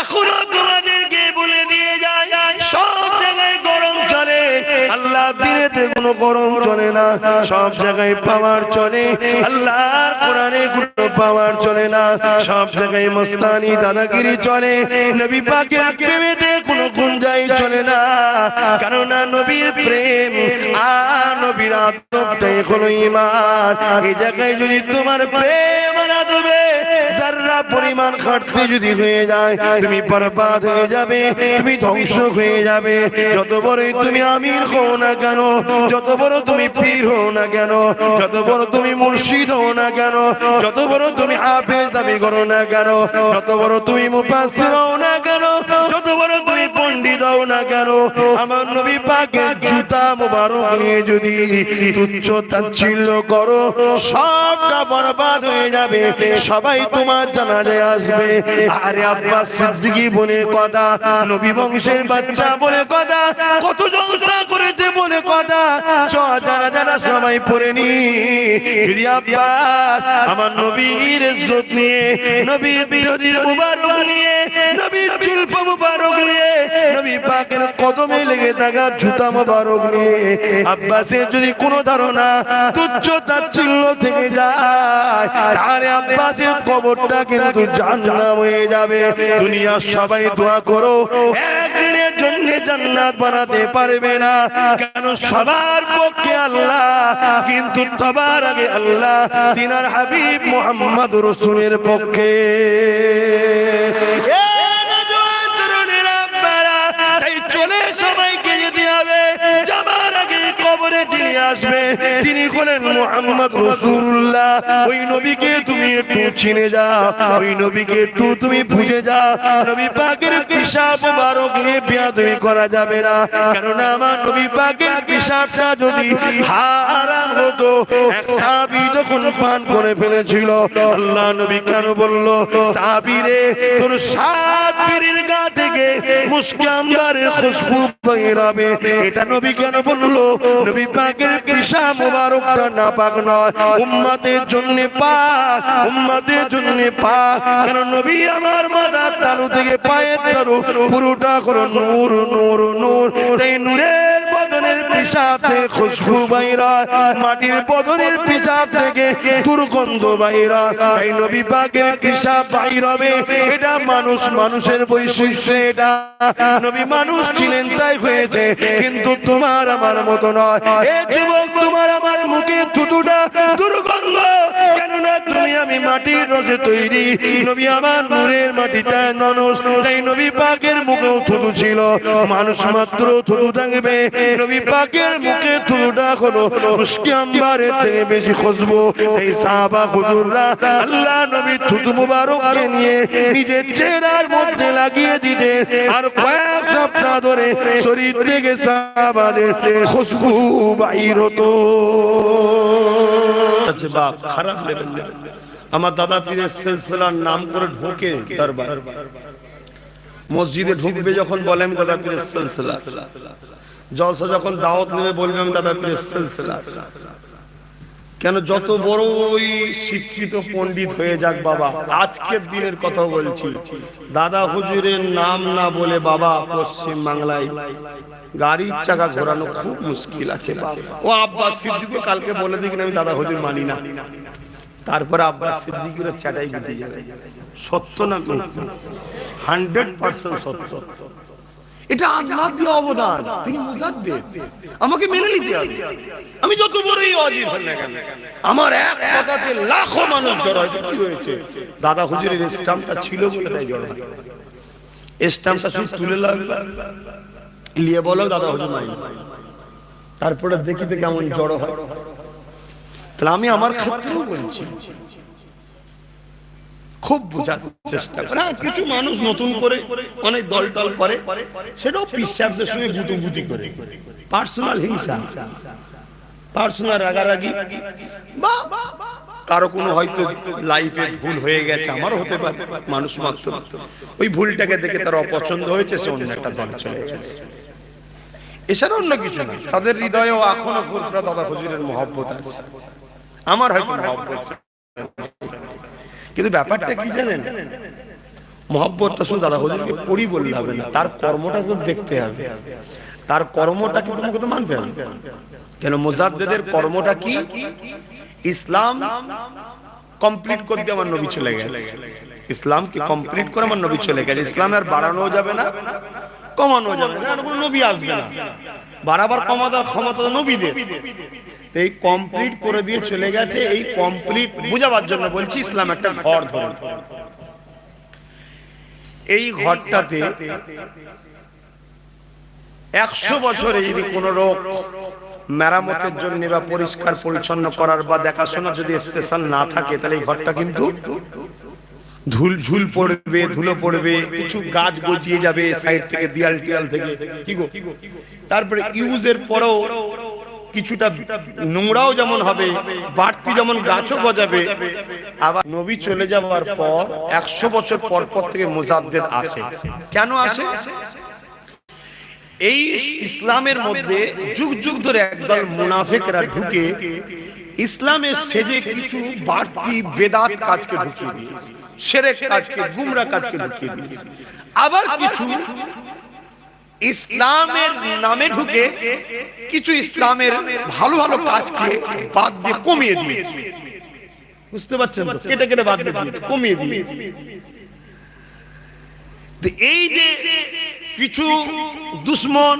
এখনও তোমাদেরকে বলে দিয়ে যায় সব জায়গায় গরম চলে। আল্লাহ দিনেতে কোনো গরম চলে না, সব জায়গায় পাওয়ার চলে। আল্লাহর কোরআনে কোনো পাওয়ার চলে না, সব জায়গায় মস্তানি, দাদাগিরি চলে। নবী পাকের প্রেমেতে কোনো গুঞ্জাই চলে না, কেননা নবীর প্রেম আর নবীর আত্মটাই হলো ইমান এই জায়গায় যদি তোমার প্রেম আদবে যারা পরিমাণ খাটতে যদি হয়ে যায়, তুমি বরবাদ হয়ে যাবে, তুমি ধ্বংস হয়ে যাবে। যত বড়ই তুমি আমির হও না কেন, যত বড় তুমি পীর হও না কেন, যত বড় তুমি মুর্শিদ হও না কেন, যত বড় তুমি হাফেজ দাবি করো না কেন, যত বড় তুমি মুফাসসির হও না কেন, যত বড় তুমি পণ্ডিত হও না কেন? আমার নবী পাকের জুতা মোবারক নিয়ে যদি তুচ্ছ তাচ্ছিল্য করো, সবটা বরবাদ হয়ে যাবে। সবাই তোমার জানাজায় আসবে। আরে আব্বাস সিদ্দিকী বলে কথা, নবী বংশের বাচ্চা বলে কথা, কত জলসা করেছে বলে কথা। চ যারা যারা সবাই পড়ে নি। যদি আব্বাস, আমার নবীর ইজ্জত নিয়ে, নবীর মুবারক নিয়ে নবীর মুবারক নিয়ে নবী পাকের কদমে লেগে থাকা জুতা মুবারক নিয়ে। আব্বাসের যদি কোনো ধারণা তুচ্ছ থেকে যায়, তাহলে আব্বাসের কবরটা কিন্তু জান্নাত হয়ে যাবে। সবাই দোয়া করো, একদিনের জান্নাত বানাতে পারবে না। কেন সবার পক্ষে আল্লাহ, কিন্তু সবার আগে আল্লাহ তিনার হাবিব মোহাম্মদ রসুলের পক্ষে। করে যিনি আসবে। তিনি হলেন মোহাম্মদ রসুল্লাহ ওই নবীকে তুমি একটু চিনে যাও। ওই নবীকে একটু তুমি বুঝে যাও। নবী পাকের পিসাব মুবারক নিয়ে বিয়া তুমি করা যাবে না। কেননা আমার নবী পাকের পিসাবটা যদি হারাম হতো, এক সাহাবী যখন পান করে ফেলেছিল, আল্লাহ নবী কেন বলল সাহাবীরে তোর সাত পীরের গা থেকে মুস্কাম্বারের খুশবু বেরাবে এটা নবী কেন বলল? নবী পাকের পিসা মোবারকটা না পাক নয়। উম্মতের জন্য পাক উম্মতের জন্য পাক কেন নবী আমার মাদার তালু থেকে পায়ের তালু পুরোটা করো নূর নূর নূর। তাই নূরের থেকে খুশবু বাইরা, মাটির পদরের পিসাব থেকে দুর্গন্ধ বাইরা। তাই নবী পাকের পিসাব বাইরবে, এটা মানুষ মানুষের বৈশিষ্ট্য, এটা নবী মানুষ ছিলেন তাই হয়েছে, কিন্তু তোমার আমার মতো নয়। এ যুবক, তোমার আমার মুখে থুতুটা মাটির রসে তৈরি। নবী আমার নূরের মাটিটা মানুষ তাই নবী পাকের মুখেও থুতু ছিল। মানুষ মাত্র থুতু থাকবে। নবী পাকের মুখে থুতুটা হলো মুশকি আম্বারের থেকে বেশি খুশবু। এই সাহাবা হুজুররা আল্লাহ নবী থুতু মুবারককে নিয়ে নিজের চেহারার মধ্যে লাগিয়ে দিতেন। আর কয়েক সপ্তাহ ধরে শরীর থেকে সাহাবাদের খুশবু বাইর হতো। বাপ খারাপ লেভেল আমার দাদা পীরের সিলসিলার নাম করে ঢোকে দরবার। মসজিদে ঢুকবে যখন বলে, আমি দাদা পীরের সিলসিলা। জলসা যখন দাওয়াত নেবে, বলবে, আমি দাদা পীরের সিলসিলা। কেন যত বড় ওই শিক্ষিত পণ্ডিত হয়ে যাক বাবা, আজকের দিনের কথা বলছি। দাদা হুজুরের নাম না বলে বাবা পশ্চিম বাংলায় গাড়ির চাকা ঘোরানো খুব মুশকিল আছে ও আব্বাস সিদ্দিকও কালকে বলে দিক আমি দাদা হুজুর মানি না। তারপরে আব্বাস সিদ্দিকের চাটাই গুটি যাবে। সত্য না হান্ড্রেড পার্সেন্ট সত্য। এটা আল্লাহ দিয়ে অবদান। তিনি আমাকে মেনে নিতে হবে। আমি যত বড়ই হই না কেন, আমার এক কথাতে লাখো মানুষ জড় হয়তো কি হয়েছে? দাদা হুজুরের স্টাম্পটা ছিল বলে তাই জড় হয়। স্টাম্পটা শুধু তুলে লাগবে। লিয়ে বলো দাদা হুজুর নাই। তারপরে দেখিতে কেমন জড় হয়। তাহলে আমি আমার ক্ষেত্রেও বলছি। খুব বোঝার চেষ্টা করে। হ্যাঁ, কিছু মানুষ নতুন করে অনেক দল টল করে সেটাও পিসাবদের সঙ্গে গুতুগুতি করে। পার্সোনাল হিংসা পার্সোনাল রাগারাগি বা কারও কোনো হয়তো লাইফে ভুল হয়ে গেছে আমারও হতে পারে মানুষ মাত্র। ওই ভুলটাকে দেখে তার অপছন্দ হয়েছে সে অন্য একটা দলে চলে গেছে। এছাড়া অন্য কিছু না। তাদের হৃদয়েও এখনও ফুরফুরা দাদা হুজুরের মহব্বত আছে। আমার হয়তো মহব্বত কিন্তু ব্যাপারটা কি জানেন? মহব্বতটা শুধু দাদা হুজুরকে পড়ি বললে হবে না, তার কর্মটা তো দেখতে হবে। তার কর্মটা কি তোমাকে তো মানতে হবে? কেন মুজাদ্দেদের কর্মটা কি? ইসলাম কমপ্লিট করতে আমার নবী চলে গেছে। ইসলামকে কমপ্লিট করে আমার নবী চলে গেছে। ইসলাম আর বাড়ানো যাবে না কমানো যাবে না। কোনো নবী আসবে না। বাড়াবার কমাবার ক্ষমতা নবীদের। এই কমপ্লিট করে দিয়ে চলে গেছে, এই কমপ্লিট বুঝাবার জন্য বলছি ইসলাম একটা ঘর ধরুন। এই ঘরটাতে একশো বছরে যদি কোন রোগ মেরামতের জন্য বা পরিষ্কার পরিচ্ছন্ন করার বা দেখাশোনা যদি স্পেশাল না থাকে, তাহলে এই ঘরটা কিন্তু ধুল ঝুল পড়বে, ধুলো পড়বে, কিছু গাছ গজিয়ে যাবে সাইড থেকে দিয়াল টিয়াল থেকে, কি গো? তারপরে ইউজের পরেও কিছুটা নোংরাও যেমন হবে, বাড়তি যেমন গাছও গজাবে, আবার নবী চলে যাওয়ার পর একশো বছর পর পর থেকে মুজাদ্দেদ আসে। কেন আসে? এই ইসলামের মধ্যে যুগ যুগ ধরে একদল মুনাফেকরা ঢুকে ইসলামের সেজে কিছু বাড়তি বেদাত কাজকে ঢুকিয়ে দিয়েছে, সেরেক কাজকে, গুমরা কাজকে ঢুকিয়ে দিয়েছে। আবার কিছু ইসলামের নামে ঢুকে কিছু ইসলামের ভালো ভালো কাজকে বাদ দিয়ে কমিয়ে দিয়েছে। বুঝতে পারছেন তো? কেটে কেটে বাদ দিয়ে কমিয়ে দিয়েছে। এই যে কিছু দুশ্মন